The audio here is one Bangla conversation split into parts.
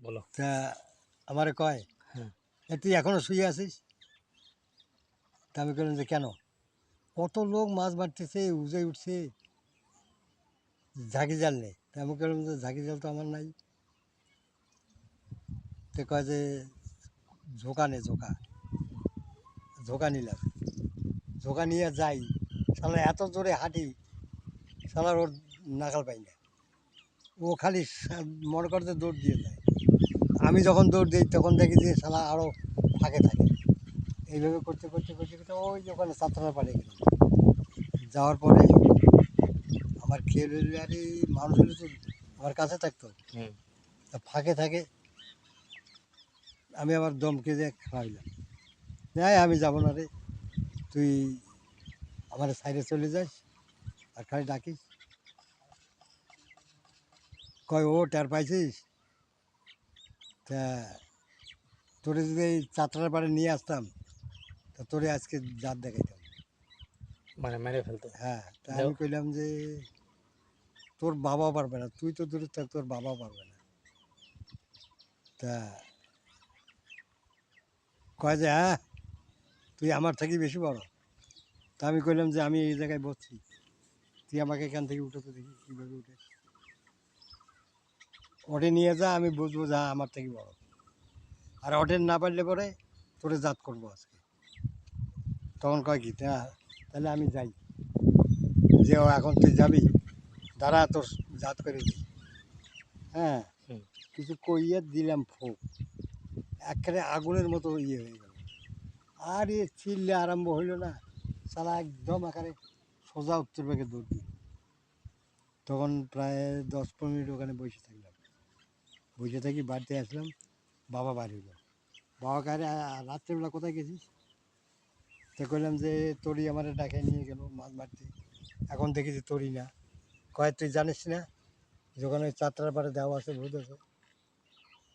বলো। তা আমারে কয় হ্যাঁ। তুই এখনও শুয়ে আছিস? তা আমি বললাম যে কেন? কত লোক মাছ মারতেছে উজে উঠছে ঝাঁকি জাল নেই। তা আমি বললাম যে ঝাঁকি জাল তো আমার নাই। তো কয় যে ঝোঁকা নে ঝোঁকা। ঝোঁকা নিলাম। ঝোঁকা নিয়ে যাই। শালা এত জোরে হাঁটি সালার ওর নাকাল পাই না। ও খালি মনে করতে দৌড় দিয়ে যায়। আমি যখন দৌড় দিই তখন দেখি যে শালা আরও ফাঁকে থাকে। এইভাবে করতে করতে করতে করতে ওই ওখানে সাতটা পাড়ে গেলাম। যাওয়ার পরে আমার খেয়ে আরে মানুষ হলে তো আমার কাছে থাকতো। তা ফাঁকে থাকে আমি আবার দমকে যে খাওয়াইলাম। নাই আমি যাব না রে। তুই আমার সাইডে চলে যাস আর খালি ডাকিস। কয় ও টের পাইছিস? তা তোরে যদি এই চাতরার পাড়ে নিয়ে আসতাম তা তোরে আজকে জাত দেখাইতাম। মানে মেরে ফেলতো? হ্যাঁ তা আমি কইলাম যে তোর বাবা পারবে না তুই তো দূরে থাক তোর বাবা পারবে না। তা কয় যে হ্যাঁ তুই আমার থেকে বেশি বড়। তা আমি কইলাম যে আমি এই জায়গায় বসছি। তুই আমাকে এখান থেকে উঠে তো দেখি কীভাবে উঠে ওটে নিয়ে যা আমি বুঝব যা আমার থেকে বড়। আর ওটে না পারলে পরে তোরে জাত করব আজকে। তখন কয় কি তাহলে আমি যাই। যে ও এখন তুই যাবি দাঁড়া তোর জাত করে দিই। হ্যাঁ কিছু কইয়ে দিলাম ফোক। একেবারে আগুনের মতো ইয়ে হয়ে গেল। আর এ চিল্লে আরম্ভ হইল না। সালা একদম এখানে সোজা উত্তর বেগে দৌড় দিল। তখন প্রায় দশ পনেরো মিনিট ওখানে বসে থাকলাম। বসে থাকি বাড়িতে আসলাম বাবা বাড়ি হলো। বাবা কারে রাত্রেবেলা কোথায় গেছিস? তো কইলাম যে তরি আমার ডাকে নিয়ে গেল মাছ মারতে। এখন দেখি যে তরি না। কয় তুই জানিস না? যে ওখানে ওই চারটার পাড়ে দেওয়া আছে ভূত আছে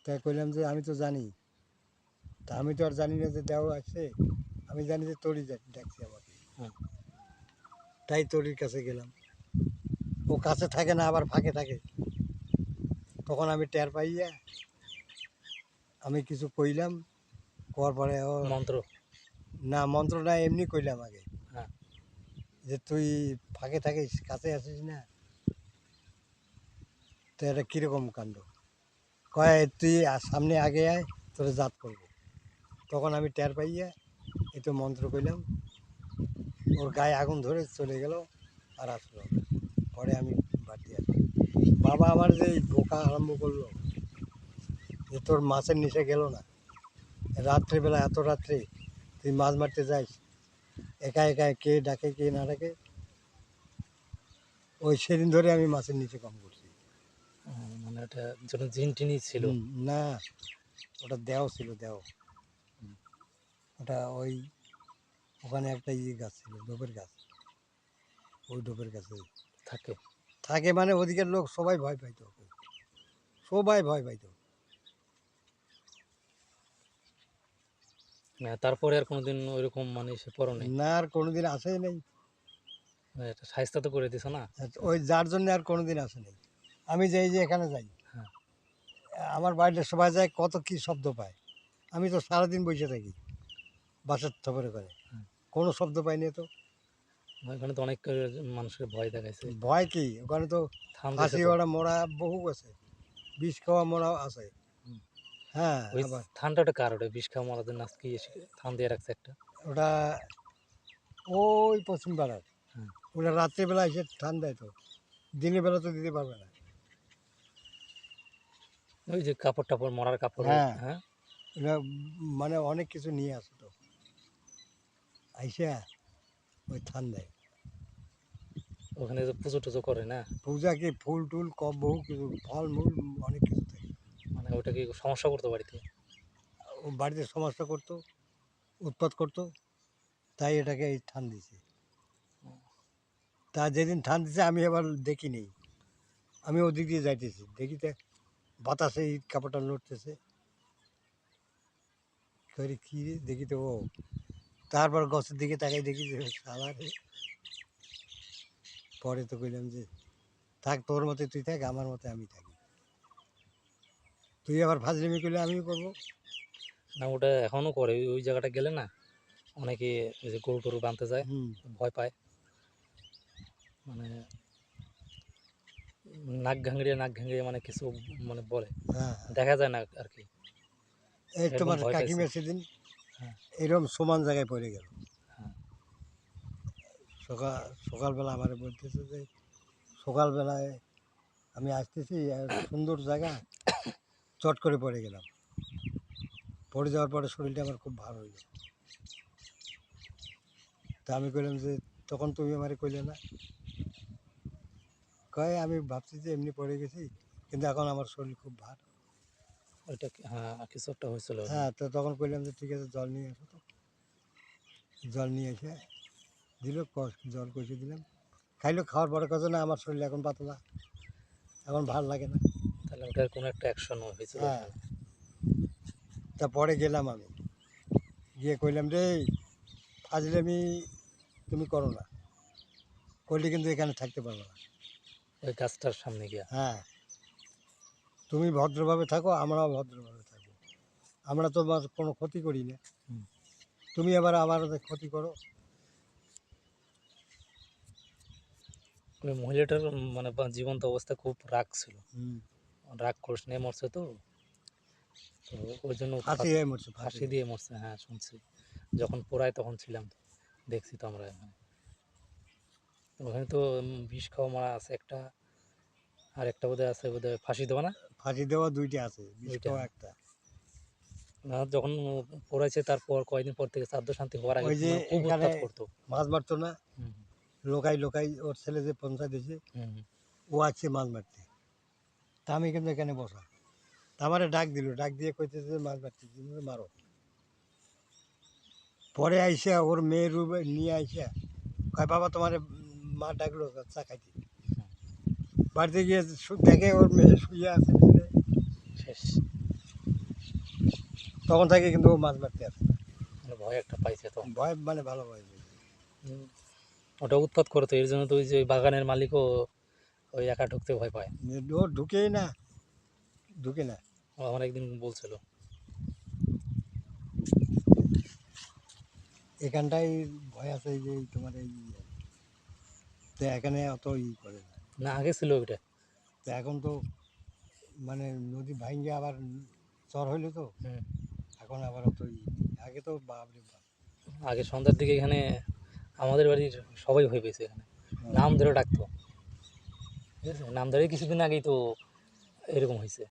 তাই কইলাম যে আমি তো জানি। তা আমি তো আর জানি না যে দেওয়া আছে। আমি জানি যে তরি ডাক- ডাকছে আমাকে। তাই তরির কাছে গেলাম। ও কাছে থাকে না আবার ফাঁকে থাকে। তখন আমি টের পাইয়া আমি কিছু কইলাম করার পরে ও মন্ত্র? না মন্ত্রটা এমনি কইলাম আগে। হ্যাঁ। যে তুই ফাঁকে থাকিস কাছে আসিস না তো এটা কীরকম কাণ্ড? কয় তুই সামনে আগে আয় তোরে জাত করব। তখন আমি টের পাইয়া এই তো মন্ত্র কইলাম। ওর গায়ে আগুন ধরে চলে গেল আর আসলো। পরে আমি বাবা আমার যে বোকা আরম্ভ করল যে তোর মাছের নিচে গেল না। রাত্রেবেলা এত রাত্রে তুই মাছ মারতে যাস একা একা কে ডাকে কে না ডাকে ওই সেদিন ধরে আমি মাছের নিচে কম করছি। মানে ওটা যেন জিন টিনি ছিল না ওটা দেও ছিল দেও ওটা ওই ওখানে একটা ইয়ে গাছ ছিল ডোবের গাছ। ওই ডোবের গাছে থাকে। থাকে মানে ওদিকের লোক সবাই ভয় পাইতো। সবাই ভয় পাইতো। না তারপরে আর কোনোদিন ওইরকম মানে সে পড়ো নেই? না আর কোনোদিন আসেই নাই। এটা সাহিস্তা তো করে দিছো না? ওই যার জন্য আর কোনোদিন আসে নাই। আমি যাই যে এখানে যাই। হ্যাঁ। আমার বাড়িতে সবাই যায় কত কি শব্দ পায়। আমি তো সারাদিন বসে থাকি বাসার থপরে করে। হুম। কোনো শব্দ পাইনি তো। ওখানে তো অনেক আহ, মানুষের ভয় দেখাইছে। ভয় কি? ওখানে তো থাম ফাঁসি ওরা মোড়া বহু আছে। বিষ খাওয়া মোড়াও আছে। হ্যাঁ ওই থানটা ওটা কার ওটা? বিষ খাওয়া মারাদের নাচ কি থান দিয়ে রাখছে একটা? ওটা ওই পশ্চিম পাড়ার। হুম। ওটা রাত্রিবেলা এসে ঠান দেয় তো। দিনের বেলা তো দিতে পারবে না। ওই যে কাপড় টাপড় মরার কাপড় হ্যাঁ। হ্যাঁ। মানে অনেক কিছু নিয়ে আসে তো। আইসা ওই ঠান দেয়। ওখানে তো পুজো টুজো করে না? পূজা কি ফুল টুল কম বহু কিছু ফল মূল অনেক কিছু থাকে। মানে ওটা কি সমস্যা করতো বাড়িতে? ও বাড়িতে সমস্যা করতো উৎপাত করতো তাই এটাকে এই ঠান দিছে তা যেদিন ঠান দিছে আমি আবার দেখি নেই আমি ওদিক দিয়ে যাইতেছি। দেখিতে বাতাসে ইট কাপড়টা লড়তেছে করি কি রে? দেখিতে ও। তারপর গছের দিকে তাকাই দেখি যে সালা রে। পরে তো কইলাম যে থাক তোর মতে তুই থাক আমার মতে আমি থাকি। তুই আবার ফাজলিমি করলে আমিও করব। না ওটা এখনও করে। ওই- ওই জায়গাটা গেলে না অনেকে ওই যে গরু টরু বাঁধতে যায় হুম। ভয় পায়। মানে নাক ঘাঙড়িয়ে নাক ঘাঙড়িয়ে মানে কিছু মানে বলে। হ্যাঁ। দেখা যায় না আর কি। এই এরকম তোমার ভয় পাইছে? সেদিন হ্যাঁ। এরকম সমান জায়গায় পড়ে গেল। সকাল সকালবেলা আমার বলতেছে যে সকালবেলায় আমি আসতেছি সুন্দর জায়গা চট করে পড়ে গেলাম। পড়ে যাওয়ার পরে শরীরটা আমার খুব ভালো হইল। তা আমি কইলাম যে তখন তুমি আমারে কইলে না? কয় আমি ভাবছি যে এমনি পড়ে গেছি কিন্তু এখন আমার শরীর খুব ভালো। ওইটা হ্যাঁ কিছু একটা হয়েছিল। হ্যাঁ তো তখন কইলাম যে ঠিক আছে জল নিয়ে আসো তো। জল নিয়ে এসে দিল জল কষে দিলাম। খাইলো খাওয়ার পরে কথা না আমার শরীর এখন পাতলা। এখন ভালো লাগে না। তাহলে ওটার কোনো একটা অ্যাকশন হয়েছিল। হ্যাঁ। ওখানে। তা পরে গেলাম আমি। গিয়ে কইলাম রে ফাজলে আমি তুমি করো না। করলে কিন্তু এখানে থাকতে পারব না। ওই গাছটার সামনে গিয়া। হ্যাঁ। তুমি ভদ্রভাবে থাকো আমরাও ভদ্রভাবে থাকব। আমরা তো তোমার কোনো ক্ষতি করি না। তুমি আবার আমার ক্ষতি করো। ওই মহিলাটার মানে জীবন্ত অবস্থা খুব রাগ ছিল। রাগ করিস নিয়ে মরছে তো। তো ওই জন্য ফাঁসি হয়ে মরছে ফাঁসি দিয়ে মরছে হ্যাঁ শুনছি। যখন পোড়ায় তখন ছিলাম দেখছি তো আমরা এখানে ওখানে তো বিষ খাওয়া মারা আছে একটা আর একটা বোধহয় আছে বোধহয় ফাঁসি দেওয়া না? ফাঁসি দেওয়া দুইটা আছে বিষ দুইটা। খাওয়া একটা। না যখন পড়েছে তারপর কয়েকদিন পর থেকে শ্রাদ্ধ শান্তি হওয়ার আগে করতো। মাছ মারতো না? লোকাই লোকাই ওর ছেলে যে পঞ্চায়েত এসে হুম। ও আছে মাছ মারতে। তা আমি কিন্তু এখানে বসা। তা আমারে ডাক দিল ডাক দিয়ে কইতেছে যে মাছ মারতে মারো। পরে আইসা ওর মেয়ের রূপে নিয়ে আইসা কয় বাবা তোমার মা ডাকলো চা খাইতে। বাড়িতে গিয়ে দেখে ওর মেয়ে শুয়ে আছে। শেষ। তখন থেকে কিন্তু ও মাছ মারতে আসে মানে ভয় একটা পাইছে তো। ভয় মানে ভালো ভয়। ওটা উৎপাত করতো এর জন্য তো ওই যে ওই বাগানের মালিকও ওই একা ঢুকতে ভয় পায়। ও ঢুকেই না ঢুকে না। ও আমার একদিন বলছিল। এখানটাই ভয় আছে যে তোমার এই তো এখানে অত ই করে না। না আগে ছিল ওইটা। তো এখন তো মানে নদী ভাঙ্গে আবার চর হইল তো। এখন আবার অত ই আগে তো বাপরে বাপ। আগে সন্ধ্যার দিকে এখানে আমাদের বাড়ির সবাই ভয় পেয়েছে এখানে। নাম ধরে ডাকতো। ঠিক আছে নাম ধরে কিছুদিন আগেই তো এরকম হয়েছে।